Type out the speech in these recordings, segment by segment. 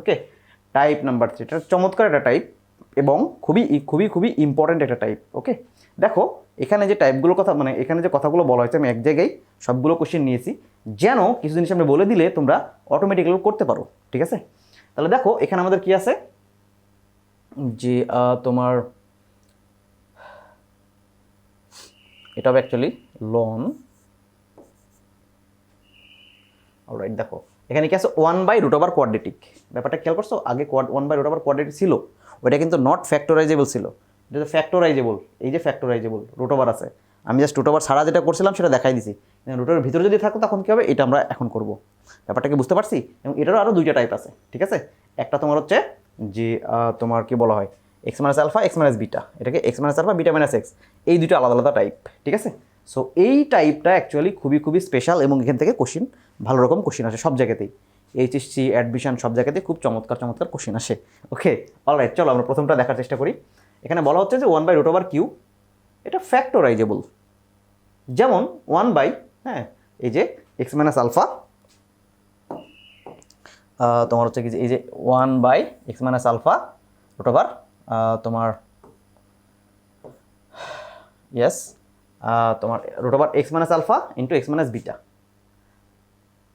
ওকে type number three এটা চমৎকার একটা টাইপ এবং খুবই খুবই খুবই ইম্পর্ট্যান্ট একটা টাইপ ওকে দেখো, এখানে যে টাইপগুলোর কথা মানে এখানে যে কথাগুলো বলা হয়েছে, আমি এক জায়গায় সবগুলো কোশ্চেন নিয়েছি। যেন কিছু জিনিস আমি বলে দিলে তোমরা অটোমেটিক্যালি করতে পারো, ঠিক আছে? তাহলে দেখো, এখানে আমাদের কি আছে? যে তোমার এটা হবে অ্যাকচুয়ালি লন অলরাইট দেখো। এখানে কি আছে? One by root over quadratic ব্যাপারটা খেয়াল করছ? আগে quad one by root over quadratic ছিল। ওইটা কিন্তু নট ফ্যাক্টরাইজেবল ছিল। এটা তো ফ্যাক্টরাইজেবল এই যে ফ্যাক্টরাইজেবল রুট ওভার আছে। আমি জাস্ট রুট ওভার ছাড়া যেটা করছিলাম সেটা দেখাই দিছি। রুটের ভিতরে যদি থাকতো তখন কী হবে? এটা আমরা এখন করব। ব্যাপারটাকে বুঝতে পারছি? এবং এটারও আরও দুইটা টাইপ আছে, ঠিক আছে? একটা তোমার হচ্ছে যে তোমার কি বলা হয়? X minus alpha x minus beta এটাকে x minus alpha beta minus x এই দুটো আলাদা আলাদা টাইপ ঠিক আছে? সো এই টাইপটা অ্যাকচুয়ালি খুবই খুবই স্পেশাল এবং এখান থেকে কোশ্চিন ভালো রকম কোশ্চিন আসে সব জায়গাতেই। এইচএসসি অ্যাডমিশন সব জায়গাতেই খুব চমৎকার চমৎকার কোশ্চিন আসে। ওকে অলরাইট চলো আমরা প্রথমটা দেখার চেষ্টা করি। এখানে বলা হচ্ছে যে one by root over q এটা ফ্যাক্টরাইজেবল যেমন ওয়ান বাই হ্যাঁ এই যে এক্স মাইনাস আলফা তোমার হচ্ছে কি যে, এই যে one by x minus alpha root over তোমার ইয়েস তোমার root over x minus alpha into x minus beta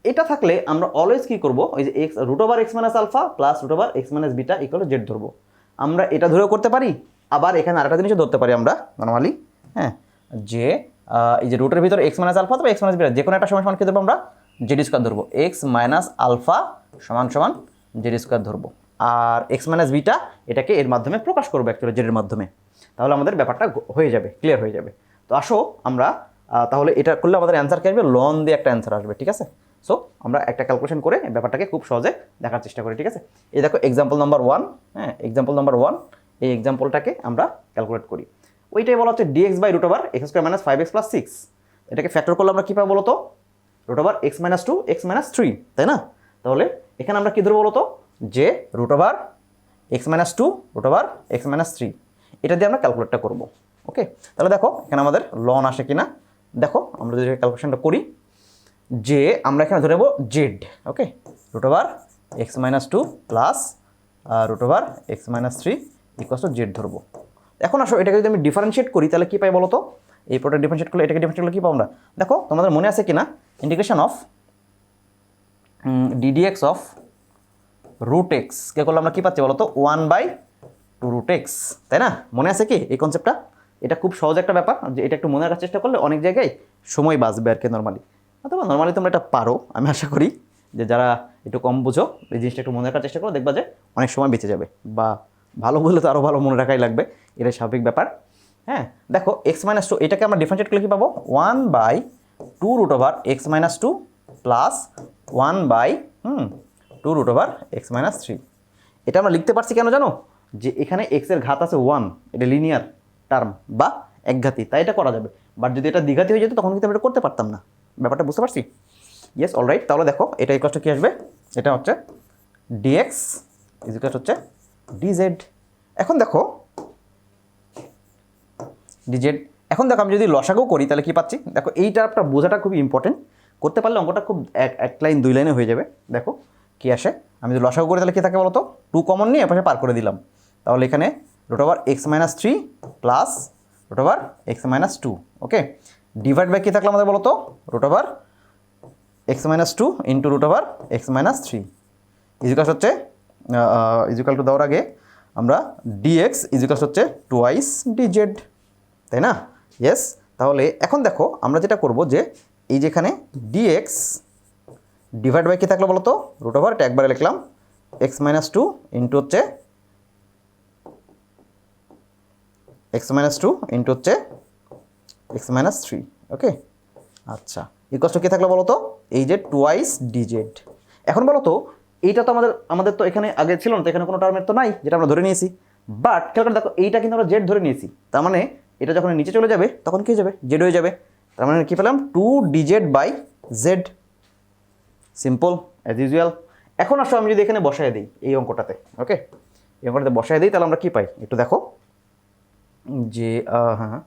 এটা থাকলে আমরা অলওয়েজ কী করব? ওই যে x root over x minus alpha plus root over x minus beta equal z ধরবো। আমরা এটা ধরেও করতে পারি, আবার এখানে আরেকটা জিনিসও ধরতে পারি আমরা নর্মালি হ্যাঁ। যে এই যে রুটের ভিতরে এক্স মাইনাস আলফা অথবা এক্স মাইনাস বিটা যে কোনো একটা সমান সমান কী ধরবো আমরা জেড স্কোয়ার ধরবো। এক্স মাইনাস আলফা সমান সমান জেড স্কোয়ার ধরবো। আর এক্স মাইনাস বিটা এটাকে এর মাধ্যমে প্রকাশ করব অ্যাকচুয়ালি জেডের মাধ্যমে। তাহলে আমাদের ব্যাপারটা হয়ে যাবে ক্লিয়ার হয়ে যাবে। তো আসো আমরা তাহলে এটা করলে আমাদের অ্যান্সার কি আসবে? লন দিয়ে একটা অ্যান্সার আসবে, ঠিক আছে? সো আমরা একটা ক্যালকুলেশন করে ব্যাপারটাকে খুব সহজে দেখার চেষ্টা করি, ঠিক আছে? এই দেখো এক্সাম্পল নাম্বার ওয়ান হ্যাঁ এক্সাম্পল নাম্বার ওয়ান এই এক্সাম্পলটাকে আমরা ক্যালকুলেট করি। ওইটাই বলা হচ্ছে dx by root over x square minus five x plus six এটাকে ফ্যাক্টর করলে আমরা কী পাবো বলো তো root over x minus two x minus three তাই না? তাহলে এখানে আমরা কী ধরবো বলো তো যে root over x minus two root over x minus three এটা দিয়ে আমরা ক্যালকুলেটটা করব। ওকে তাহলে দেখো এখানে আমাদের লন আসে কিনা? দেখো, আমরা যদি ক্যালকুলেশনটা করি যে আমরা এখানে ধরে নেব z okay root over x minus two plus root over x minus three equals to z ধরবো। এখন আসো, এটাকে যদি আমি ডিফারেন্সিয়েট করি, তাহলে কী পাই বলো তো এই প্রোডাক্ট ডিফারেন্সিয়েট করলে এটাকে ডিফারেন্সিয়েট করলে কী পাবো আমরা? দেখো, তোমাদের মনে আছে কিনা? Integration of ddx of root x কে করলে আমরা কী পাচ্ছি বলো তো one by two root x তাই না? মনে আছে কি এই কনসেপ্টটা এটা খুব সহজ একটা ব্যাপার যে এটা একটু মনে রাখার চেষ্টা করলে অনেক জায়গায় সময় বাঁচবে আর কি নর্মালি অথবা নর্মালি তোমরা এটা পারো, আমি আশা করি যে যারা একটু কম বোঝো, এই জিনিসটা একটু মনে রাখার চেষ্টা করো, দেখবা যে অনেক সময় বেঁচে যাবে। বা ভালো বললে তো আরও ভালো মনে রাখাই লাগবে, এটাই স্বাভাবিক ব্যাপার। হ্যাঁ দেখো এক্স মাইনাস টু এটাকে আমরা ডিফারেন্সিয়েট করলে কী পাবো? One by two root over x minus two plus one by hmm two root over x minus three এটা আমরা লিখতে পারছি কেন জানো? যে এখানে এক্সের ঘাত আছে ওয়ান এটা লিনিয়ার টার্ম বা একঘাতি, তাই এটা করা যাবে। বাট যদি এটা দ্বিঘাতি হয়ে যেত, তখন কিন্তু এটা করতে পারতাম না। ব্যাপারটা বুঝতে পারছি? ইয়েস অলরাইট তাহলে দেখো, এটা ইকোয়াসটা কী আসবে? এটা হচ্ছে ডিএক্স ইজিকাস হচ্ছে ডিজেড এখন দেখো ডিজেড এখন দেখো, আমি যদি লসাগু করি, তাহলে কি পাচ্ছি? দেখো এইটা একটা বোঝাটা খুবই ইম্পর্টেন্ট করতে পারলে অঙ্কটা খুব এক এক লাইন, দুই লাইনে হয়ে যাবে। দেখো, কি আসে? আমি যদি লসাগু করি, তাহলে কী থাকে বলো তো টু কমন নিয়ে এপাশে পার করে দিলাম। তাহলে এখানে root over x minus three plus root over x minus two okay divide by কী থাকল আমাদের বলো তো root over x minus two into root over x minus three ইজিকাস হচ্ছে ইজিকাল টু দেওয়ার আগে আমরা ডিএক্স ইজিকাস হচ্ছে টুয়াইস ডিজেড তাই না? ইয়েস তাহলে এখন দেখো, আমরা যেটা করব যে এই যেখানে ডিএক্স ডিভাইড বাই কী থাকল বলো তো রুট ওভার এটা একবারে লিখলাম এক্স মাইনাস টু ইন্টু হচ্ছে এক্স মাইনাস টু ইন্টু হচ্ছে এক্স মাইনাস থ্রি ওকে আচ্ছা ইকস্ট কী থাকল বলো তো এই যে টুয়াইস ডিজেড এখন বলো তো এইটা তো আমাদের আমাদের তো এখানে আগে ছিল না, তো এখানে কোনো টার্মের তো নাই, যেটা আমরা ধরে নিয়েছি। বাট খেয়াল দেখো, এইটা কিন্তু আমরা জেড ধরে নিয়েছি। তার মানে এটা যখন নিচে চলে যাবে, তখন কী যাবে? জেড হয়ে যাবে। তার মানে কী পেলাম? Two dz by z simple as usual এখন আসো আমি যদি এখানে বসায় দিই, এই অঙ্কটাতে ওকে এই অঙ্কটাতে বসায় দিই, তাহলে আমরা কী পাই? একটু দেখো। যে হ্যাঁ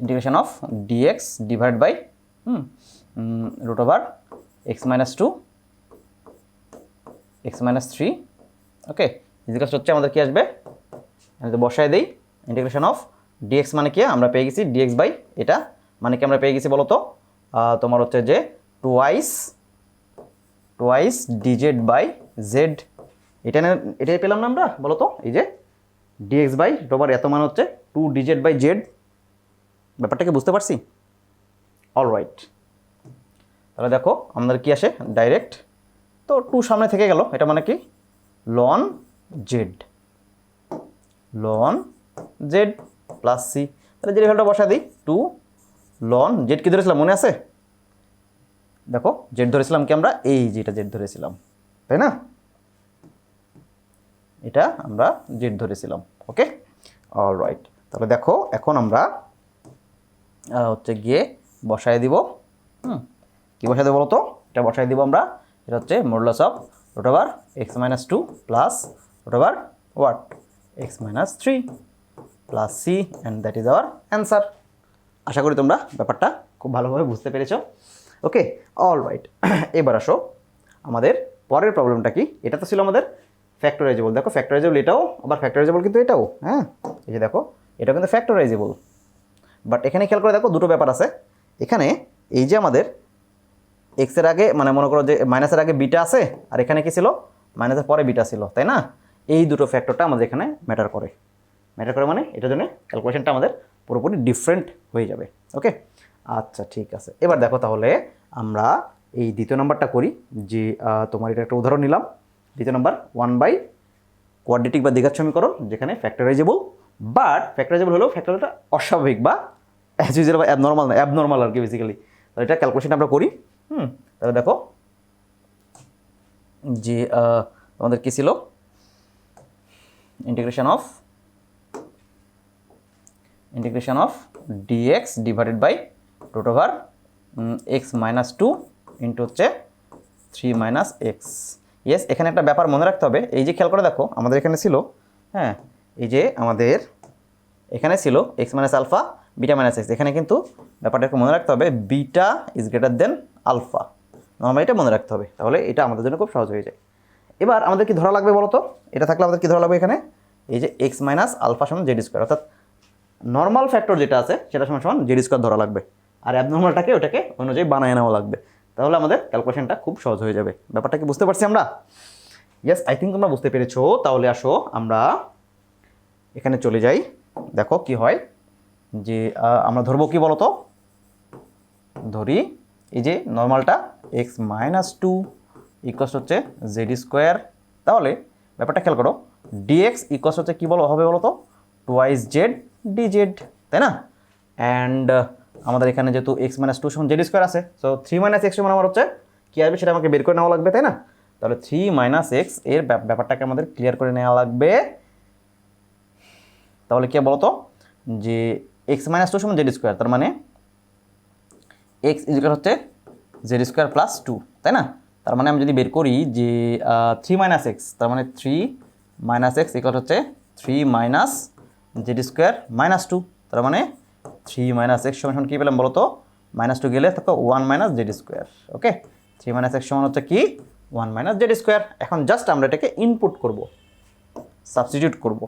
integration of dx divide by hmm root over x minus two x minus three okay ইজিকাস হচ্ছে আমাদের কি আসবে? আমি তো বসায় দিই ইন্টিগ্রেশন অফ ডিএক্স মানে কি? আমরা পেয়ে গেছি ডিএক্স বাই এটা মানে কি আমরা পেয়ে গেছি বলো তো তোমার হচ্ছে যে twice twice dz by z এটা এটাই পেলাম না আমরা বলো তো এই যে ডিএক্স বাই রোবার এত মান হচ্ছে টু ডিজেড বাই জেড ব্যাপারটাকে বুঝতে পারছি? অল রাইট তাহলে দেখো, আমাদের কি আসে? ডাইরেক্ট তো টু সামনে থেকে গেল, এটা মানে কি? Ln z ln z plus c তাহলে জেড ভ্যালুটা বসা দিই টু লন জেড কি ধরেছিলাম, মনে আছে? দেখো জেড ধরেছিলাম কি আমরা? এই যেটা জেড ধরেছিলাম, তাই না? এটা আমরা জেড ধরেছিলাম। ওকে অল রাইট তাহলে দেখো, এখন আমরা হচ্ছে গিয়ে বসায় দিব। হুম? কী বসায় দেবো বলো তো এটা বসায় দিব আমরা। এটা হচ্ছে modulus of root over x minus two plus root over what x minus three plus c and that is our answer আশা করি তোমরা ব্যাপারটা খুব ভালোভাবে বুঝতে পেরেছ। ওকে অল রাইট এবার আসো। আমাদের পরের প্রবলেমটা কি? এটা তো ছিল আমাদের ফ্যাক্টরাইজেবল দেখো ফ্যাক্টরাইজেবল এটাও, আবার ফ্যাক্টরাইজেবল কিন্তু এটাও হ্যাঁ? এই যে দেখো, এটাও কিন্তু ফ্যাক্টরাইজেবল বাট এখানে খেয়াল করে দেখো, দুটো ব্যাপার আছে। এখানে এই যে আমাদের এক্সের আগে মানে মনে করো যে মাইনাসের আগে বিটা আছে, আর এখানে কি ছিল? মাইনাসের পরে বিটা ছিল, তাই না? এই দুটো ফ্যাক্টরটা আমাদের এখানে ম্যাটার করে। ম্যাটার করে মানে এটার জন্য ক্যালকুলেশনটা আমাদের পুরোপুরি ডিফারেন্ট হয়ে যাবে। ওকে আচ্ছা ঠিক আছে। এবার দেখো তাহলে আমরা এই দ্বিতীয় নাম্বারটা করি, যে তোমার এটা একটা উদাহরণ নিলাম। দ্বিতীয় নম্বর ওয়ান বাই কোয়াড্রেটিক বা দ্বিঘাত সমীকরণ যেখানে ফ্যাক্টরাইজেবল বাট ফ্যাক্টরাইজেবল হলেও ফ্যাক্টরটা অস্বাভাবিক বা অ্যাজ ইউজুয়াল বা অ্যাবনর্মাল না অ্যাবনর্মাল আর কি বেসিক্যালি তাহলে এটা ক্যালকুলেশন আমরা করি। হুম, তাহলে দেখো, যে আমাদের কী ছিল? Integration of integration of dx divided by root over x minus two into হচ্ছে থ্রি মাইনাস এক্স ইয়েস এখানে একটা ব্যাপার মনে রাখতে হবে। এই যে খেয়াল করে দেখো, আমাদের এখানে ছিল হ্যাঁ এই যে আমাদের এখানে ছিল x minus alpha beta minus x এখানে কিন্তু ব্যাপারটাকে মনে রাখতে হবে beta is greater than alpha normally এটা মনে রাখতে হবে, তাহলে এটা আমাদের জন্য খুব সহজ হয়ে যায়। এবার আমাদের কি ধরা লাগবে বলো তো? এটা থাকলে আমাদের কি ধরা লাগবে এখানে? এই যে এক্স মাইনাস আলফা সমান জেড স্কোয়ার অর্থাৎ নর্মাল ফ্যাক্টর যেটা আছে, সেটা সমান সমান জেড স্কোয়ার ধরা লাগবে। আর অ্যাবনর্মালটাকে ওটাকে অনুযায়ী বানায় নেওয়া লাগবে। তাহলে আমাদের ক্যালকুলেশনটা খুব সহজ হয়ে যাবে। ব্যাপারটা কি বুঝতে পারছি আমরা? ইয়েস আই থিঙ্ক তোমরা বুঝতে পেরেছ। তাহলে আসো, আমরা এখানে চলে যাই। দেখো কি হয় যে আমরা ধরবো কি বলতো? ধরি এই যে নর্মালটা এক্স মাইনাস টু ইকোয়াস হচ্ছে জেড স্কোয়ার তাহলে ব্যাপারটা খেয়াল করো ডিএক্স ইকোয়াস হচ্ছে কী বলো, হবে বলো তো টুয়াইস জেড ডি জেড তাই না? অ্যান্ড আমাদের এখানে যেহেতু এক্স মাইনাস টু সমান জেড স্কোয়ার আছে সো থ্রি মাইনাস এক্স সমান আমার হচ্ছে কী আসবে সেটা আমাকে বের করে নেওয়া লাগবে, তাই না? তাহলে থ্রি মাইনাস এক্সের ব্যাপারটাকে আমাদের ক্লিয়ার করে নেওয়া লাগবে। তাহলে কে বলতো? যে এক্স মাইনাস টু সমান জেড স্কোয়ার তার মানে এক্স ইজিকাল হচ্ছে জেড স্কোয়ার প্লাস টু তাই না? তার মানে আমি যদি বের করি যে থ্রি মাইনাস এক্স তার মানে থ্রি মাইনাস এক্স ইকাল হচ্ছে three minus z square minus two তার মানে থ্রি মাইনাস এক্স সমান কী পেলাম বলো তো মাইনাস টু গেলে থাকো one minus z square, okay? Three minus x সমান হচ্ছে কি? One minus z square. এখন জাস্ট আমরা এটাকে ইনপুট করব সাবস্টিটিউট করব।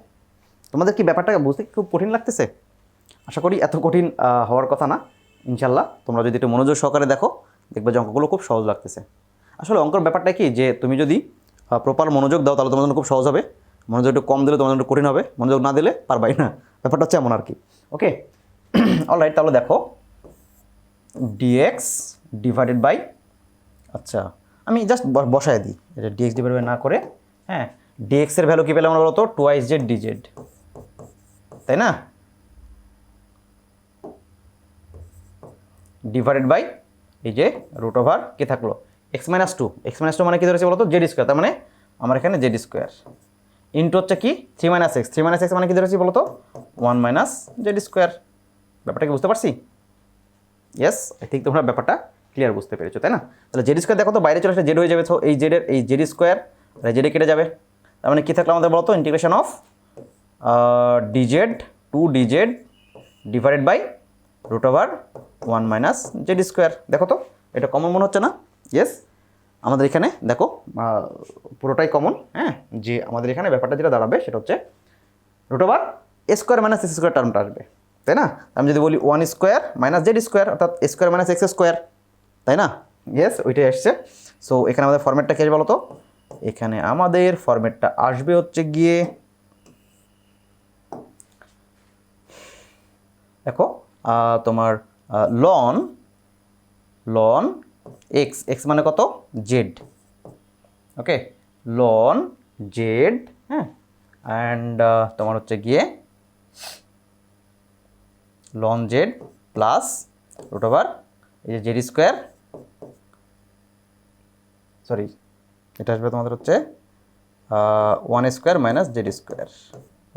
তোমাদের কি ব্যাপারটা বুঝতে খুব কঠিন লাগতেছে? আশা করি এত কঠিন হওয়ার কথা না। ইনশাল্লাহ তোমরা যদি একটু মনোযোগ সহকারে দেখো, দেখবে যে অঙ্কগুলো খুব সহজ লাগতেছে। আসলে অঙ্কর ব্যাপারটা কি যে, তুমি যদি প্রপার মনোযোগ দাও, তাহলে তোমার জন্য খুব সহজ হবে। মনোযোগ একটু কম দিলে তোমার জন্য একটু কঠিন হবে। মনোযোগ না দিলে পারবাই না। ব্যাপারটা হচ্ছে এমন আর কি, ওকে? অলরাইট তাহলে দেখো ডিএক্স ডিভাইডেড বাই আচ্ছা আমি জাস্ট বসায় দিই। এটা ডিএক্স ডিভাইড না করে হ্যাঁ ডিএক্স এর ভ্যালু কী পেলাম আমরা বলতো? টোয়াইস জেড ডিজেড তাই না? ডিভাইডেড বাই এই যে রুট ওভার কী থাকল? X minus two x minus two মানে কী ধরেছে বলতো? জেড স্কোয়ার তার মানে আমার এখানে জেড স্কোয়ার ইন্টু হচ্ছে কি? Three minus x three minus x মানে কী ধরেছি বলতো? ওয়ান মাইনাস জেড স্কোয়ার ব্যাপারটা কি বুঝতে পারছি? ইয়েস আই থিঙ্ক তোমরা ব্যাপারটা ক্লিয়ার বুঝতে পেরেছ, তাই না? তাহলে জেড স্কোয়ার দেখো তো, বাইরে চলে আসলে জেড হয়ে যাবে তো এই জেডের এই জেড স্কোয়ার তাহলে জেডে কেটে যাবে। তার মানে কী থাকল আমাদের বলতো? Integration of dz two dz divided by root over one minus z square দেখো তো, এটা কমন মনে হচ্ছে না? ইয়েস আমাদের এখানে দেখো পুরোটাই কমন হ্যাঁ? যে আমাদের এখানে ব্যাপারটা যেটা দাঁড়াবে, সেটা হচ্ছে root over a square minus x square টার্মটা আসবে। তাই না? আমি যদি বলি one square minus z square অর্থাৎ স্কোয়ার মাইনাস এক্স স্কোয়ার তাই না? ইয়েস ওইটাই আসছে। সো এখানে আমাদের ফর্মেটটা কি বলো তো এখানে আমাদের ফর্মেটটা আসবে হচ্ছে গিয়ে, দেখো তোমার লন লন এক্স এক্স মানে কত? জেড ওকে লন জেড হ্যাঁ? অ্যান্ড তোমার হচ্ছে গিয়ে ln z plus root over এই যে জেড স্কোয়ার সরি এটা আসবে তোমাদের হচ্ছে one square minus z square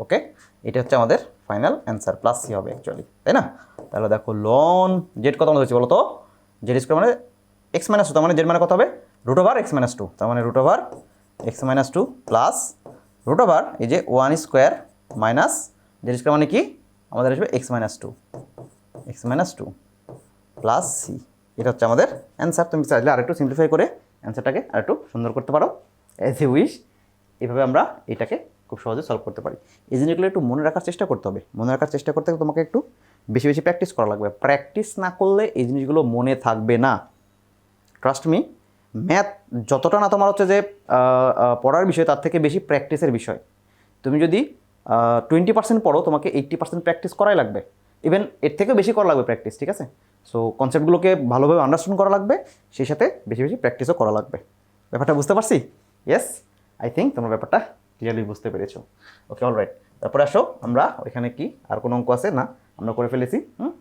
okay এটা হচ্ছে আমাদের ফাইনাল অ্যান্সার প্লাস সি হবে অ্যাকচুয়ালি তাই না? তাহলে দেখো লন জেড কত আমাদের হচ্ছে বলো তো জেড স্কোয়ার মানে এক্স মাইনাস টু তার মানে জেড মানে কত হবে? Root over x minus two তার মানে root over x minus two plus root over এই যে one square minus z square মানে কি? আমাদের আসবে x minus two x minus two plus c এটা হচ্ছে আমাদের অ্যান্সার তুমি চাইলে আরেকটু সিম্পলিফাই করে অ্যান্সারটাকে আরেকটু সুন্দর করতে পারো। অ্যাজ এ উইশ এভাবে আমরা এটাকে খুব সহজে সলভ করতে পারি। এই জিনিসগুলো একটু মনে রাখার চেষ্টা করতে হবে। মনে রাখার চেষ্টা করতে তোমাকে একটু বেশি বেশি প্র্যাকটিস করা লাগবে। প্র্যাকটিস না করলে এই জিনিসগুলো মনে থাকবে না। ট্রাস্ট মি ম্যাথ যতটা না তোমার হচ্ছে যে পড়ার বিষয়, তার থেকে বেশি প্র্যাকটিসের বিষয়। তুমি যদি টোয়েন্টি পার্সেন্ট পড়ো, তোমাকে এইট্টি পার্সেন্ট প্র্যাকটিস করাই লাগবে। ইভেন এর থেকেও বেশি করা লাগবে প্র্যাকটিস ঠিক আছে? সো কনসেপ্টগুলোকে ভালোভাবে আন্ডারস্ট্যান্ড করা লাগবে, সেই সাথে বেশি বেশি প্র্যাকটিসও করা লাগবে। ব্যাপারটা বুঝতে পারছি? ইয়েস আই থিঙ্ক তোমার ব্যাপারটা ক্লিয়ারলি বুঝতে পেরেছ। ওকে অল রাইট তারপরে আসো, আমরা ওইখানে কি? আর কোনো অঙ্ক আছে? না, আমরা করে ফেলেছি, হুম?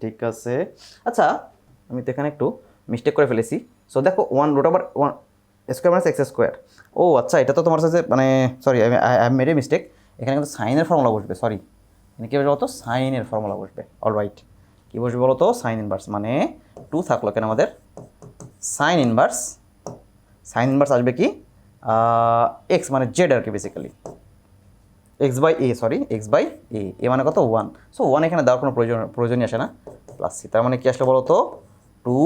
ঠিক আছে। আচ্ছা আমি তো এখানে একটু মিস্টেক করে ফেলেছি। সো দেখো one root over one square minus x square ও আচ্ছা এটা তো তোমার সাথে মানে sorry I I made a mistake এখানে কিন্তু সাইনের ফর্মুলা বসবে সরি এখানে কী বসবে বলতো? সাইনের ফর্মুলা বসবে। অল রাইট কী বসবে বলো তো সাইন ইনভার্স মানে টু থাকল কেন আমাদের? সাইন ইনভার্স সাইন ইনভার্স আসবে কি? এক্স মানে জেড আর কি basically x by a sorry x by a a মানে কত? ওয়ান সো ওয়ান এখানে দেওয়ার কোনো প্রয়োজন প্রয়োজনই আসে না। প্লাস সি তার মানে কি আসলে বলো তো টু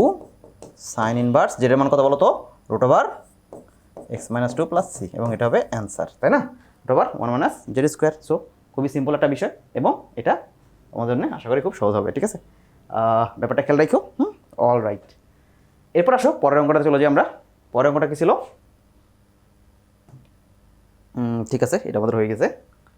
সাইন ইনভার্স জেডের মান কত বলো তো root over x minus two plus c এবং এটা হবে অ্যান্সার তাই না? Root over one minus z square so খুবই সিম্পল একটা বিষয় এবং এটা আমাদের জন্য আশা করি খুব সহজ হবে, ঠিক আছে? ব্যাপারটা খেয়াল রাখো, হুম? অল রাইট এরপর আসো, পরের অঙ্কটা চলে যাই আমরা। পরের অঙ্কটা কি ছিল? ঠিক আছে, এটা আমাদের হয়ে গেছে।